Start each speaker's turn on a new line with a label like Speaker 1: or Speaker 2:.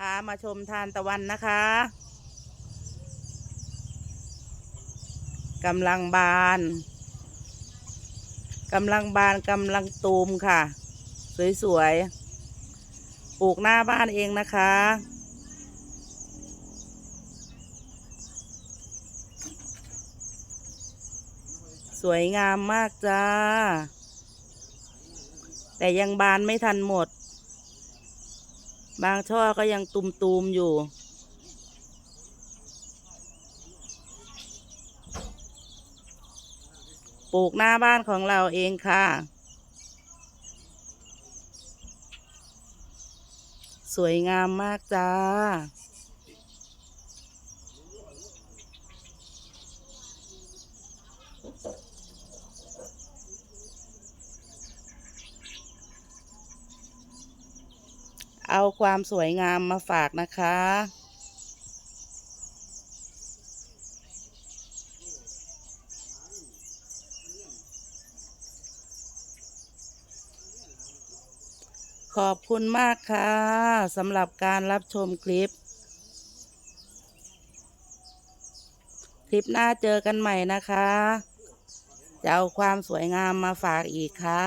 Speaker 1: พามาชมทานตะวันนะคะกำลังบานกำลังบานกำลังตูมค่ะ สวยๆปลูกหน้าบ้านเองนะคะสวยงามมากจ้า แต่ยังบานไม่ทันหมด บางช่อก็ยังตุมๆอยู่ ปลูกหน้าบ้านของเราเองค่ะ สวยงามมากจ้า เอาความสวยงามมาฝากนะคะ ขอบคุณมากค่ะสำหรับการรับชมคลิป คลิปหน้าเจอกันใหม่นะคะ จะเอาความสวยงามมาฝากอีกค่ะ